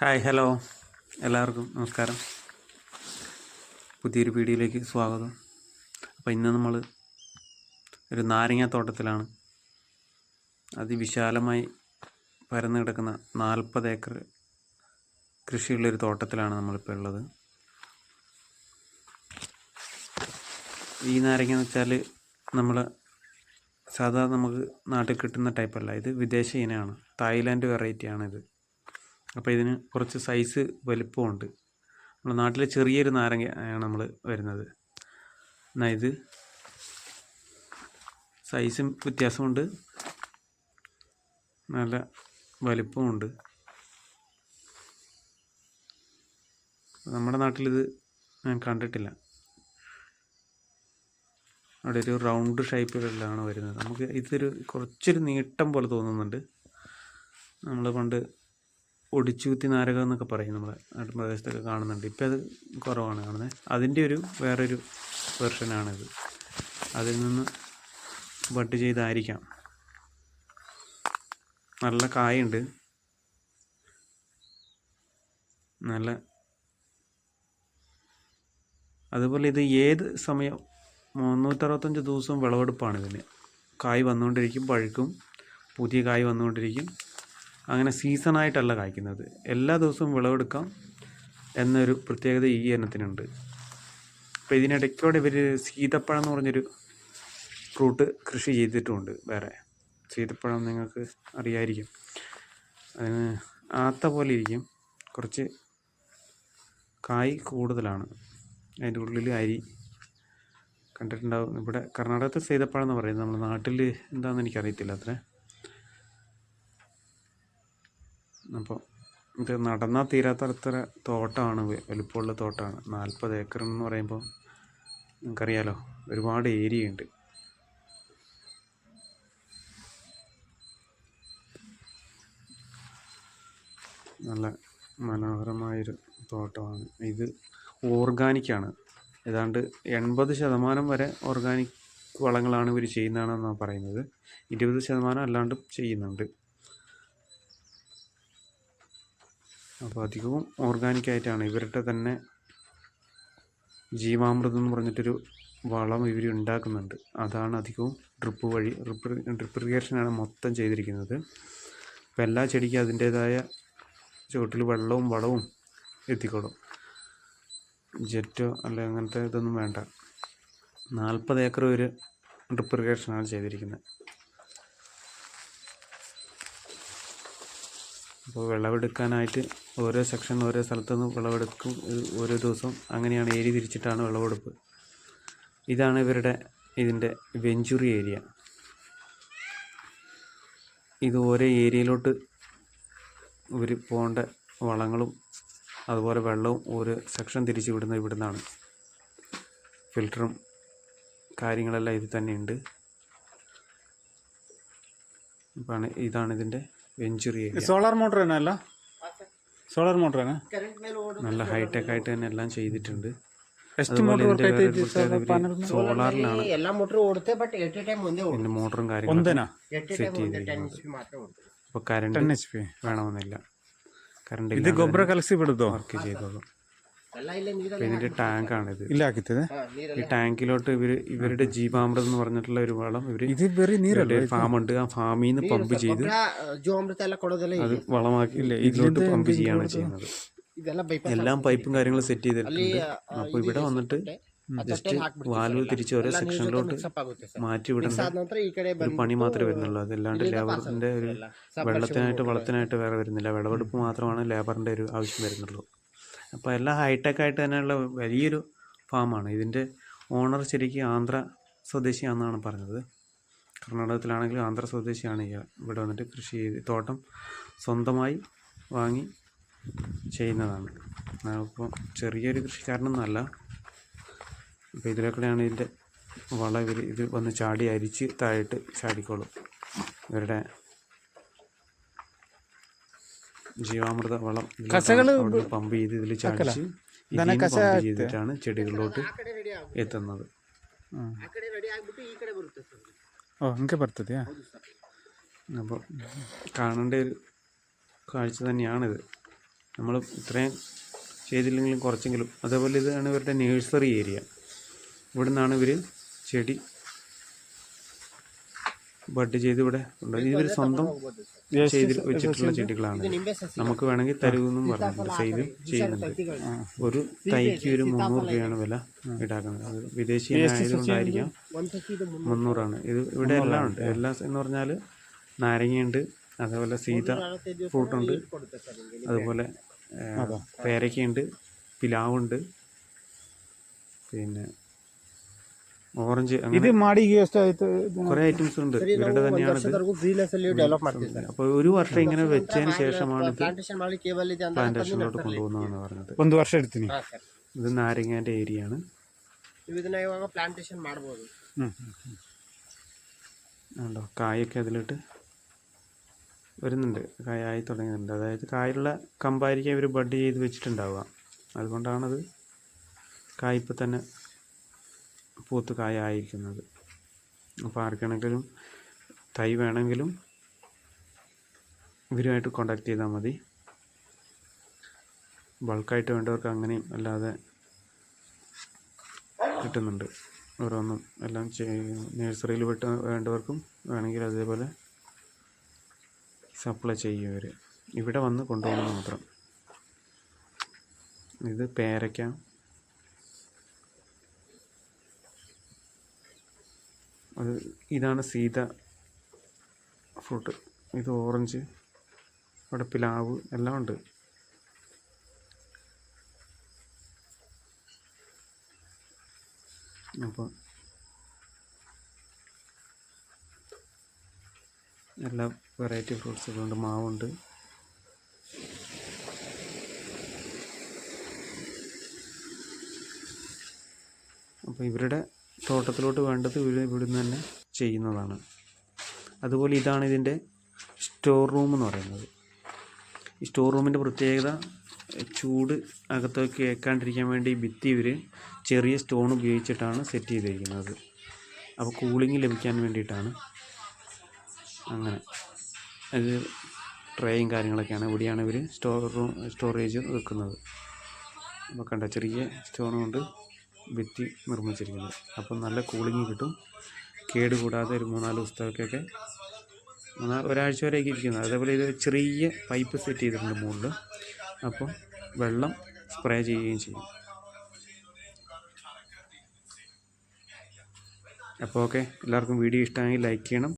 Hi hello. എല്ലാവർക്കും നമസ്കാരം. പുതിയൊരു വീഡിയോയിലേക്ക് സ്വാഗതം. അപ്പോൾ ഇന്ന് നമ്മൾ ഒരു നാരങ്ങ തോട്ടത്തിലാണ് അതിവിശാലമായി പരന്നു കിടക്കുന്ന നാൽപ്പത് ഏക്കർ കൃഷിയുള്ളൊരു തോട്ടത്തിലാണ് നമ്മളിപ്പോൾ ഉള്ളത്. ഈ നാരങ്ങ എന്ന് വെച്ചാൽ നമ്മൾ സാധാരണ നമുക്ക് നാട്ടിൽ കിട്ടുന്ന ടൈപ്പല്ല. ഇത് വിദേശ ഇനമാണ്. തായ്ലാൻഡ് വെറൈറ്റിയാണിത്. അപ്പോൾ ഇതിന് കുറച്ച് സൈസ് വലിപ്പമുണ്ട്. നമ്മുടെ നാട്ടിലെ ചെറിയൊരു നാരങ്ങ ആണ് നമ്മൾ വരുന്നത്. എന്നാൽ ഇത് സൈസും വ്യത്യാസമുണ്ട്. നല്ല വലിപ്പമുണ്ട്. നമ്മുടെ നാട്ടിലിത് ഞാൻ കണ്ടിട്ടില്ല. അവിടെ ഒരു റൗണ്ട് ഷേപ്പിലാണ് വരുന്നത്. നമുക്ക് ഇതൊരു കുറച്ചൊരു നീട്ടം പോലെ തോന്നുന്നുണ്ട്. നമ്മൾ പണ്ട് ഒടിച്ചുകുത്തി നാരകം എന്നൊക്കെ പറയും നമ്മുടെ നാട്ടിൻ പ്രദേശത്തൊക്കെ കാണുന്നുണ്ട്. ഇപ്പം അത് കുറവാണ് കാണുന്നത്. അതിന്റെ ഒരു വേറൊരു വെർഷനാണിത്. അതിൽ നിന്ന് ബഡ് ചെയ്തായിരിക്കാം. നല്ല കായുണ്ട്. നല്ല അതുപോലെ ഇത് ഏത് സമയം മുന്നൂറ്ററുപത്തഞ്ച് ദിവസവും വിളവെടുപ്പാണ് ഇതിന്. കായ് വന്നുകൊണ്ടിരിക്കും പഴുക്കും. പുതിയ കായ് വന്നുകൊണ്ടിരിക്കും. അങ്ങനെ സീസണായിട്ടല്ല കായ്ക്കുന്നത്. എല്ലാ ദിവസവും വിളവെടുക്കാം എന്നൊരു പ്രത്യേകത ഈ ഇനത്തിനുണ്ട്. അപ്പോൾ ഇതിനിടയ്ക്കൂടെ ഇവർ സീതപ്പഴം എന്ന് പറഞ്ഞൊരു ഫ്രൂട്ട് കൃഷി ചെയ്തിട്ടുമുണ്ട് വേറെ. സീതപ്പഴം നിങ്ങൾക്ക് അറിയായിരിക്കും. അതിന് ആത്ത പോലെ ഇരിക്കും. കുറച്ച് കായ് കൂടുതലാണ്. അതിന്റെ ഉള്ളിൽ അരി കണ്ടിട്ടുണ്ടാവും. ഇവിടെ കർണാടകത്തെ സീതപ്പഴം എന്ന് പറയുന്നത് നമ്മുടെ നാട്ടിൽ എന്താണെന്ന് എനിക്കറിയത്തില്ല അത്രേ. അപ്പോൾ ഇത് നടന്നാൽ തീരാത്ത അത്ര തോട്ടമാണ് വലുപ്പമുള്ള തോട്ടമാണ് നാൽപ്പത് ഏക്കർ എന്ന് പറയുമ്പോൾ നിങ്ങൾക്കറിയാലോ ഒരുപാട് ഏരിയ ഉണ്ട് നല്ല മനോഹരമായൊരു തോട്ടമാണ്. ഇത് ഓർഗാനിക്കാണ് ഏതാണ്ട് എൺപത് ശതമാനം വരെ ഓർഗാനിക് വളങ്ങളാണ് ഇവർ ചെയ്യുന്നതാണെന്നാണ് പറയുന്നത്. ഇരുപത് ശതമാനം അല്ലാണ്ടും ചെയ്യുന്നുണ്ട്. അപ്പോൾ അധികവും ഓർഗാനിക്കായിട്ടാണ് ഇവരുടെ തന്നെ ജീവാമൃതം എന്ന് പറഞ്ഞിട്ടൊരു വളം ഇവർ ഉണ്ടാക്കുന്നുണ്ട്. അതാണ് അധികവും ഡ്രിപ്പ് വഴി ഡ്രിപ്പ് ഇറിഗേഷനാണ് മൊത്തം ചെയ്തിരിക്കുന്നത്. അപ്പം എല്ലാ ചെടിക്കും അതിന്റേതായ ചുവട്ടിൽ വെള്ളവും വളവും എത്തിക്കോളും. ജെറ്റോ അല്ല അങ്ങനത്തെ ഇതൊന്നും വേണ്ട. നാൽപ്പത് ഏക്കർ ഒരു ഡ്രിപ്പ് ഇറിഗേഷനാണ് ചെയ്തിരിക്കുന്നത്. അപ്പോൾ വിളവെടുക്കാനായിട്ട് ഓരോ സെക്ഷൻ ഓരോ സ്ഥലത്തു നിന്ന് വിളവെടുക്കും. ഇത് ഓരോ ദിവസം അങ്ങനെയാണ് ഏരി തിരിച്ചിട്ടാണ് വിളവെടുപ്പ്. ഇതാണ് ഇവരുടെ ഇതിന്റെ വെഞ്ചുറി ഏരിയ. ഇത് ഓരോ ഏരിയയിലോട്ട് ഇവർ പോകേണ്ട വളങ്ങളും അതുപോലെ വെള്ളവും ഓരോ സെക്ഷൻ തിരിച്ച് വിടുന്ന ഇവിടുന്നാണ്. ഫിൽറ്ററും കാര്യങ്ങളെല്ലാം ഇതിൽ തന്നെയുണ്ട്. ഇതാണ് ഇതിന്റെ വെഞ്ചുറി സോളാർ മോട്ടർ തന്നെ അല്ല? സോളാർ മോട്ടർ തന്നെ? നല്ല ഹൈടെക് ആയിട്ട് തന്നെ എല്ലാം ചെയ്തിട്ടുണ്ട്. സോളാറിലാണ് പിന്നെ മോട്ടറും കാര്യങ്ങളും സെറ്റ് ചെയ്തിരിക്കുന്നത്. അപ്പോൾ കറണ്ട് എച്ച് പി വേണമെന്നില്ല. കറണ്ട് ഇത് ഗൊബ്ര കലസിപ്പെടുത്തോ വർക്ക് ചെയ്തോളൂ. ഇതിന്റെ ടാങ്കാണിത് ഇല്ലാക്കിത്തത്? ഈ ടാങ്കിലോട്ട് ഇവർ ഇവരുടെ ജീവാമൃതം എന്ന് പറഞ്ഞിട്ടുള്ള ഒരു വളം ഇവർ ഇത് വെറി നീരല്ലേ? ഫാമുണ്ട് ആ ഫാമിൽ നിന്ന് പമ്പ് ചെയ്ത് അത് വളമാക്കി ഇതിലോട്ട് പമ്പ് ചെയ്യാണ് ചെയ്യുന്നത്. എല്ലാം പൈപ്പും കാര്യങ്ങളും സെറ്റ് ചെയ്തിട്ടുണ്ട്. അപ്പോൾ ഇവിടെ വന്നിട്ട് ജസ്റ്റ് വാൽവ് തിരിച്ച് ഓരോ സെക്ഷനിലോട്ട് മാറ്റി വിടുന്ന ഒരു പണി മാത്രമേ വരുന്നുള്ളൂ. അതല്ലാണ്ട് ലേബറിന്റെ ഒരു വെള്ളത്തിനായിട്ട് വളത്തിനായിട്ട് വേറെ വരുന്നില്ല. വിളവെടുപ്പ് മാത്രമാണ് ലേബറിന്റെ ഒരു ആവശ്യം വരുന്നുള്ളൂ. അപ്പോൾ എല്ലാം ഹൈടെക് ആയിട്ട് തന്നെയുള്ള വലിയൊരു ഫാമാണ് ഇതിന്റെ ഓണർ ശരിക്കും ആന്ധ്ര സ്വദേശിയാണെന്നാണ് പറഞ്ഞത്. കർണാടകത്തിലാണെങ്കിലും ആന്ധ്ര സ്വദേശിയാണ് ഇവിടെ വന്നിട്ട് കൃഷി ചെയ്ത് തോട്ടം സ്വന്തമായി വാങ്ങി ചെയ്യുന്നതാണ്. അപ്പോൾ ചെറിയൊരു കൃഷിക്കാരനൊന്നുമല്ല അപ്പോൾ ഇതിലേക്കൂടെയാണ് ഇതിന്റെ വളവിൽ ഇത് വന്ന് ചാടി അരിച്ച് താഴെയിട്ട് ചാടിക്കോളും. ഇവരുടെ ജീവാമൃത വളം പമ്പ് ചെയ്ത് ഇതിൽ ചാടിച്ച് പമ്പ് ചെയ്തിട്ടാണ് ചെടികളിലോട്ട് എത്തുന്നത്. ഓ എനിക്ക് ബರ್ತതെയാ അപ്പോൾ കാണേണ്ട ഒരു കാഴ്ച തന്നെയാണിത്. നമ്മൾ ഇത്രയും ചെയ്തില്ലെങ്കിലും കുറച്ചെങ്കിലും. അതേപോലെ ഇതാണ് ഇവരുടെ നേഴ്സറി ഏരിയ ഇവിടെ നിന്നാണ് ഇവർ ചെടി ബഡ് ചെയ്ത് ഇവിടെ ഇവർ സ്വന്തം ചെയ്ത് വെച്ചിട്ടുള്ള ചെടികളാണ്. നമുക്ക് വേണമെങ്കിൽ തരുമെന്നും പറഞ്ഞിട്ടുണ്ട്. സെയിലും ചെയ്യുന്നുണ്ട്. ഒരു തൈക്ക് ഒരു മുന്നൂറ് രൂപയാണ് വില ഈടാക്കുന്നത്. അത് വിദേശി ആയതുകൊണ്ടായിരിക്കാം മുന്നൂറാണ്. ഇത് ഇവിടെ എല്ലാം ഉണ്ട്. എല്ലാം എന്ന് പറഞ്ഞാൽ നാരങ്ങയുണ്ട് അതേപോലെ സീത ഫ്രൂട്ടുണ്ട് അതുപോലെ പേരക്കയുണ്ട് പിലാവുണ്ട് പിന്നെ ഓറഞ്ച് അങ്ങനെ ಇದು ಮಾಡಿಗೆ ಎಷ್ಟಾಯ್ತು ಇದು? കുറേ ഐറ്റംസ് ഉണ്ട് ഇവരുടെ ಒಂದು തന്നെയാണിത് ವರ್ಷದವರೆಗೂ ಗ್ರೀನೆಸ್ ಅಲ್ಲಿ ಡೆವಲಪ್ ಮಾಡ್ತೀವಿ ಸರ್ അപ്പോൾ ഒരു വർഷം ഇങ്ങനെ വെച്ചതിന് ശേഷമാണ് ഇത് ಪ್ಲಾಂಟೇಶನ್ ಮಾಡಿ ಕೇಬಲ್ ಇದೆ ಅಂತ പ്ലാന്റേഷനിലോട്ട് കൊണ്ടുപോകുന്നതെന്ന് പറഞ്ഞത് ಒಂದು ವರ್ಷ ಇಡ್ತೀನಿ ಹಾ ಸರ್ ഇത് നാരങ്ങേൻ്റെ ഏരിയ ആണ് ನೀವು ಇದನ್ನ ಇವಾಗ ಪ್ಲಾಂಟೇಶನ್ ಮಾಡ್ಬೋದು ಹ್ಮ್ ഉണ്ടോ കായൊക്കെ അതിലിട്ട് വരുന്നുണ്ട് കായായി തുടങ്ങുന്നുണ്ട് അതായത് കായുള്ള കമ്പായിരിക്കും ഇവർ ബഡ് ചെയ്ത് വെച്ചിട്ടുണ്ടാവുക അതുകൊണ്ടാണത് കായ്പ തന്നെ പൂത്ത് കായായിരിക്കുന്നത് അപ്പോൾ ആർക്കാണെങ്കിലും തൈ വേണമെങ്കിലും ഇവരുമായിട്ട് കോണ്ടാക്ട് ചെയ്താൽ മതി. ബൾക്കായിട്ട് വേണ്ടവർക്ക് അങ്ങനെയും അല്ലാതെ കിട്ടുന്നുണ്ട്. ഓരോന്നും എല്ലാം നഴ്സറിയിൽ വിട്ട് വേണ്ടവർക്കും വേണമെങ്കിൽ അതേപോലെ സപ്ലൈ ചെയ്യും ഇവർ ഇവിടെ വന്ന് കൊണ്ടുപോകുന്നത് മാത്രം. ഇത് പേരയ്ക്ക അത് ഇതാണ് സീത ഫ്രൂട്ട്. ഇത് ഓറഞ്ച് അവിടെ പിലാവ് എല്ലാം ഉണ്ട്. അപ്പോൾ എല്ലാ വെറൈറ്റി ഫ്രൂട്ട്സുകളുണ്ട് മാവുണ്ട്. അപ്പോൾ ഇവരുടെ തോട്ടത്തിലോട്ട് വേണ്ടത് ഇവിടുന്ന് തന്നെ ചെയ്യുന്നതാണ്. അതുപോലെ ഇതാണ് ഇതിന്റെ സ്റ്റോർ റൂം എന്ന് പറയുന്നത്. ഈ സ്റ്റോർ റൂമിന്റെ പ്രത്യേകത ചൂട് അകത്തേക്ക് ഏക്കാണ്ടിരിക്കാൻ വേണ്ടി ഭിത്തി ഇവർ ചെറിയ സ്റ്റോൺ ഉപയോഗിച്ചിട്ടാണ് സെറ്റ് ചെയ്തിരിക്കുന്നത്. അപ്പോൾ കൂളിംഗ് ലഭിക്കാൻ വേണ്ടിയിട്ടാണ്. അങ്ങനെ. അത് ട്രേയും കാര്യങ്ങളൊക്കെയാണ് ഇവിടെയാണ് ഇവർ സ്റ്റോർ റൂം സ്റ്റോറേജ് വെക്കുന്നത്. അപ്പോൾ കണ്ട ചെറിയ സ്റ്റോൺ കൊണ്ട് ഭിത്തി നിർമ്മിച്ചിരിക്കുന്നത്. അപ്പം നല്ല കൂളിംഗ് കിട്ടും. കേട് കൂടാതെ ഒരു മൂന്നാൽ ദിവസത്തേക്കൊക്കെ ഒരാഴ്ച വരെയൊക്കെ ഇരിക്കുന്നത് അതേപോലെ ഇത് ചെറിയ പൈപ്പ് സെറ്റ് ചെയ്തിട്ടുണ്ട് മുകളിൽ അപ്പോൾ വെള്ളം സ്പ്രേ ചെയ്യുകയും ചെയ്യും. അപ്പോൾ ഓക്കെ എല്ലാവർക്കും വീഡിയോ ഇഷ്ടമായി ലൈക്ക് ചെയ്യണം.